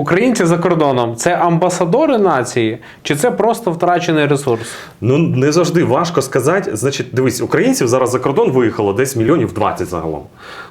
Українці за кордоном це амбасадори нації, чи це просто втрачений ресурс? Ну не завжди важко сказати. Значить, дивись, українців зараз за кордон виїхало десь мільйонів 20 загалом.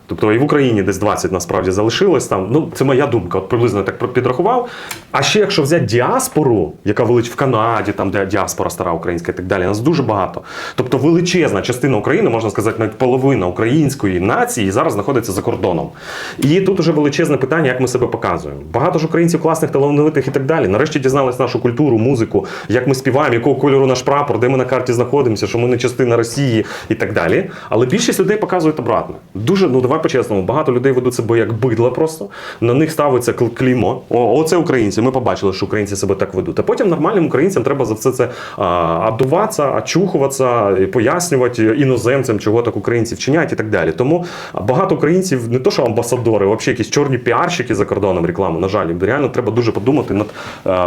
Тобто і в Україні десь 20 насправді залишилось там. Ну, це моя думка, от приблизно так підрахував. А ще якщо взяти діаспору, яка велич в Канаді, там де діаспора стара українська і так далі, нас дуже багато. Тобто величезна частина України, можна сказати, навіть половина української нації зараз знаходиться за кордоном. І тут уже величезне питання, як ми себе показуємо. Багато ж класних, талановитих і так далі. Нарешті дізнались нашу культуру, музику, як ми співаємо, якого кольору наш прапор, де ми на карті знаходимося, що ми не частина Росії і так далі. Але більшість людей показують обратно. Дуже, ну давай по-чесному, багато людей ведуть себе як бидла просто. На них ставиться кл- клеймо. О, оце українці. Ми побачили, що українці себе так ведуть. А потім нормальним українцям треба за все це адуватися, очухуватися, пояснювати іноземцям, чого так українці вчиняють і так далі. Тому багато українців не то, що амбасадори, а взагалі якісь чорні піарщики за кордоном рекламу. На жаль, реально треба дуже подумати над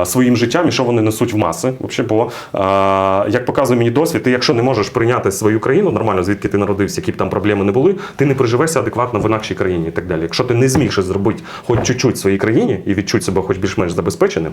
е, своїм життям і що вони несуть в маси. Взагалі, бо е, як показує мені досвід, ти якщо не можеш прийняти свою країну нормально, звідки ти народився, які б там проблеми не були, ти не приживешся адекватно в інакшій країні і так далі. Якщо ти не зміг зробити хоч чуть-чуть своїй країні і відчути себе хоч більш-менш забезпеченим,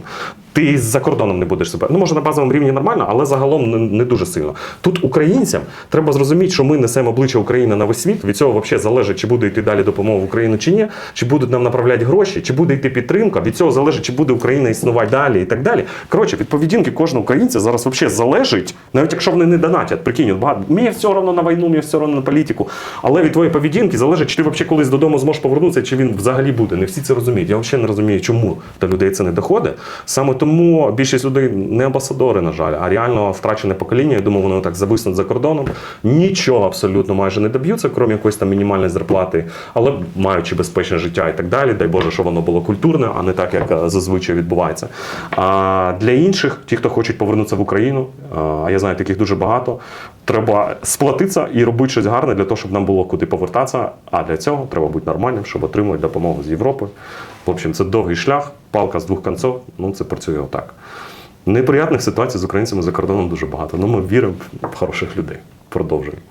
ти за кордоном не будеш себе. Ну може на базовому рівні нормально, але загалом не, не дуже сильно. Тут українцям треба зрозуміти, що ми несемо обличчя України на весь світ. Від цього взагалі залежить, чи буде йти далі допомога в Україну чи ні, чи будуть нам направляти гроші, чи буде йти підтримка. Від цього залежить, чи буде Україна існувати далі і так далі. Коротше, від поведінки кожного українця зараз взагалі залежить, навіть якщо вони не донатять. Прикинь, багато мені все одно на війну, мені все одно на політику. Але від твоєї поведінки залежить, чи ти взагалі колись додому зможеш повернутися, чи він взагалі буде. Не всі це розуміють. Я взагалі не розумію, чому до людей це не доходить. Саме тому більшість людей не амбасадори, на жаль, а реально втрачене покоління. Я думаю, воно так зависнуть за кордоном. Нічого абсолютно майже не доб'ються, крім якоїсь там мінімальної зарплати, але маючи безпечне життя і так далі. Дай Боже, що воно було культурне, а не так, як е, зазвичай відбувається. А для інших, ті, хто хочуть повернутися в Україну, а, а я знаю таких дуже багато. Треба сплатитися і робити щось гарне для того, щоб нам було куди повертатися. А для цього треба бути нормальним, щоб отримувати допомогу з Європи. В общем, це довгий шлях, палка з двох кінців. Ну це працює отак. Неприятних ситуацій з українцями за кордоном дуже багато. Ну ми віримо в хороших людей. Продовжуємо.